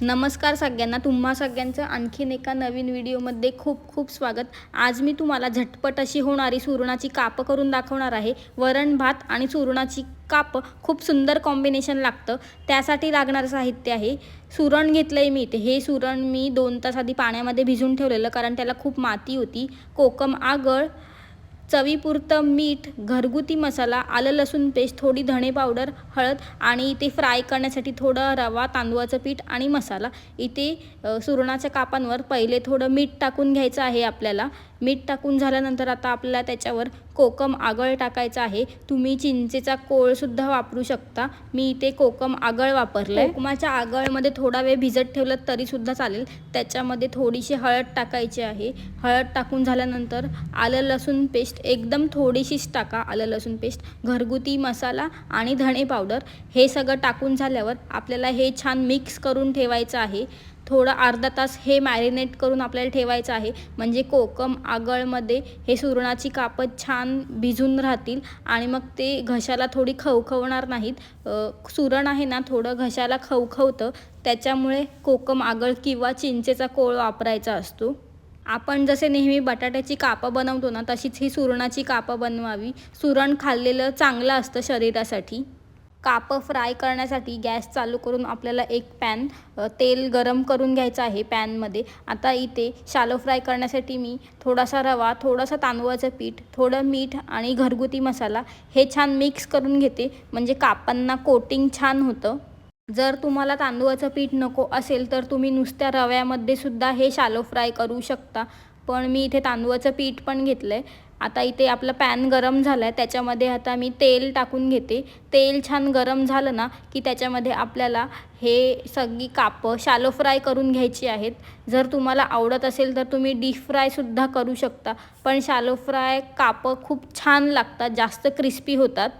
नमस्कार सगळ्यांना तुम्हा सगळ्यांचं आणखीन एका नवीन व्हिडिओमध्ये खूप खूप स्वागत. आज मी तुम्हाला झटपट अशी होणारी सुरणाची कापं करून दाखवणार आहे. वरण भात आणि सुरणाची कापं खूप सुंदर कॉम्बिनेशन लागतं. त्यासाठी लागणारं साहित्य आहे. सुरण घेतलं आहे मी इथे. हे सुरण मी दोन तास आधी पाण्यामध्ये भिजून ठेवलेलं कारण त्याला खूप माती होती. कोकम आगळ चवीपुरतं मीठ घरगुती मसाला आलं लसूण पेस्ट थोडी धणे पावडर हळद आणि इथे फ्राय करण्यासाठी थोडं रवा तांदूळाचं पीठ आणि मसाला. इथे सुरणाच्या कापांवर पहिले थोडं मीठ टाकून घ्यायचं आहे आपल्याला. मीठ टाकून झाल्यानंतर आता आपल्याला त्याच्यावर कोकम आगळ टाकायचं आहे. तुम्ही चिंचेचा कोळसुद्धा वापरू शकता. मी इथे कोकम आगळ वापरलं आहे कोकमाच्या आगळमध्ये थोडा वेळ भिजत ठेवलं तरीसुद्धा चालेल. त्याच्यामध्ये थोडीशी हळद टाकायची आहे. हळद टाकून झाल्यानंतर आलं लसूण पेस्ट एकदम थोडीशीच टाका. आलं लसूण पेस्ट घरगुती मसाला आणि धणे पावडर हे सगळं टाकून झाल्यावर आपल्याला हे छान मिक्स करून ठेवायचं आहे. थोडं अर्धा तास हे मॅरिनेट करून आपल्याला ठेवायचं आहे. म्हणजे कोकम आगळमध्ये हे सुरणाची कापं छान भिजून राहतील आणि मग ते घशाला थोडी खवखवणार नाहीत. सुरण आहे ना थोडं घशाला खवखवतं. त्याच्यामुळे कोकम आगळ किंवा चिंचेचा कोळ वापरायचा असतो. आपण जसे नेहमी बटाट्याची कापं बनवतो ना तशीच ही सुरणाची कापं बनवावी. सुरण खाल्लेलं चांगलं असतं शरीरासाठी. कापं फ्राय करण्यासाठी गॅस चालू करून आपल्याला एक पॅन तेल गरम करून घ्यायचं आहे पॅनमध्ये. आता इथे शालो फ्राय करण्यासाठी मी थोडासा रवा थोडासा तांदूळाचं पीठ थोडं मीठ आणि घरगुती मसाला हे छान मिक्स करून घेते. म्हणजे कापांना कोटिंग छान होतं. जर तुम्हाला तांदूळाचं पीठ नको असेल तर तुम्ही नुसत्या रव्यामध्ये सुद्धा हे शालो फ्राय करू शकता. पण मी इथे तांदूळाचं पीठ पण घेतलं आहे आता इथे आपलं पॅन गरम झालं आहे त्याच्यामध्ये आता मी तेल टाकून घेते. तेल छान गरम झालं ना की त्याच्यामध्ये आपल्याला हे सगळी कापं शालो फ्राय करून घ्यायची आहेत. जर तुम्हाला आवडत असेल तर तुम्ही डीप फ्रायसुद्धा करू शकता. पण शालो फ्राय कापं खूप छान लागतात जास्त क्रिस्पी होतात.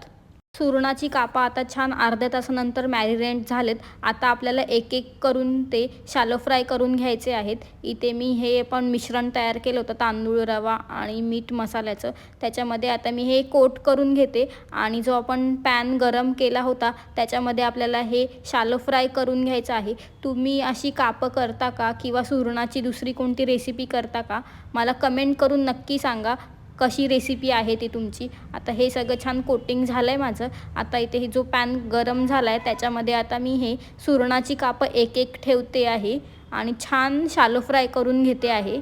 सुरणाची कापा आता छान अर्ध्या तासानंतर मॅरिनेट झालेत. आता आपल्याला एक एक करून ते शालो फ्राय करून घ्यायचे आहेत. इथे मी हे पण मिश्रण तयार केलं होतं तांदूळ रवा आणि मीठ मसाल्याचं. त्याच्यामध्ये आता मी हे कोट करून घेते आणि जो आपण पॅन गरम केला होता त्याच्यामध्ये आपल्याला हे शालो फ्राय करून घ्यायचं आहे. तुम्ही अशी कापं करता का किंवा सुरणाची दुसरी कोणती रेसिपी करता का? मला कमेंट करून नक्की सांगा. कशी रेसिपी आहे ती तुमची? आता हे सगळं छान कोटिंग झालं आहे माझं. आता इथे हे जो पॅन गरम झाला आहे त्याच्यामध्ये आता मी हे सुरणाची कापं एक एक ठेवते आहे आणि छान शालो फ्राय करून घेते आहे.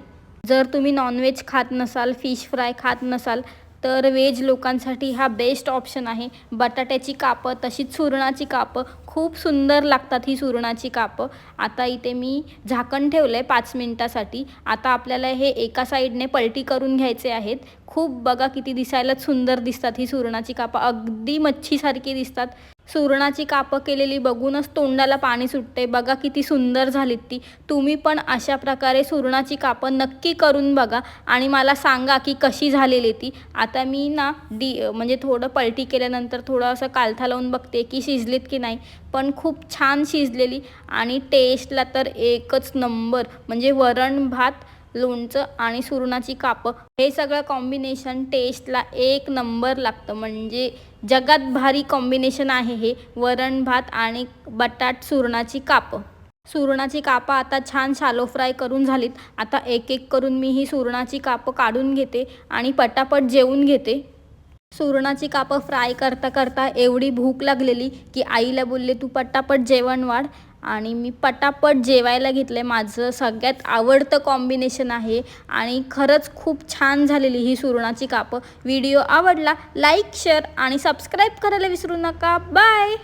जर तुम्ही नॉनव्हेज खात नसाल फिश फ्राय खात नसाल तर वेज लोकांसाठी हा बेस्ट ऑप्शन आहे. बटाट्याची कापं तशीच सुरणाची कापं खूप सुंदर लागतात ही सुरणाची कापं. आता इथे मी झाकण ठेवलं आहे पाच मिनटासाठी. आता आपल्याला हे एका साईडने पलटी करून घ्यायचे आहेत. खूप बघा किती दिसायलाच सुंदर दिसतात ही सुरणाची कापं. अगदी मच्छीसारखी दिसतात. सुरणाची कापं केलेली बघूनच तोंडाला पाणी सुटते बघा किती सुंदर झालीत ती. तुम्ही पण अशा प्रकारे सुरणाची कापं नक्की करून बघा आणि मला सांगा की कशी झालेली ती. आता मी ना डी म्हणजे थोडं पलटी केल्यानंतर थोडं असं कालथा लावून बघते की शिजलीत की नाही. पण खूप छान शिजलेली आणि टेस्टला तर एकच नंबर म्हणजे वरण भात लोणचं आणि सुरणाची कापं हे सगळं कॉम्बिनेशन टेस्टला एक नंबर लागतं. म्हणजे जगात भारी कॉम्बिनेशन आहे हे. वरण भात आणि बटाट सुरणाची कापं. सुरणाची कापं आता छान शालो फ्राय करून झालीत. आता एक एक करून मी ही सुरणाची कापं काढून घेते आणि पटापट जेवून घेते. सुरणाची कापं फ्राय करता करता एवढी भूक लागलेली की आईला बोलले तू पटापट जेवण वाढ. आणि मी पटापट जेवायला घेतलं आहे माझं सगळ्यात आवडतं कॉम्बिनेशन आहे आणि खरंच खूप छान झालेली ही सुरणाची कापं. व्हिडिओ आवडला लाईक शेअर आणि सबस्क्राईब करायला विसरू नका. बाय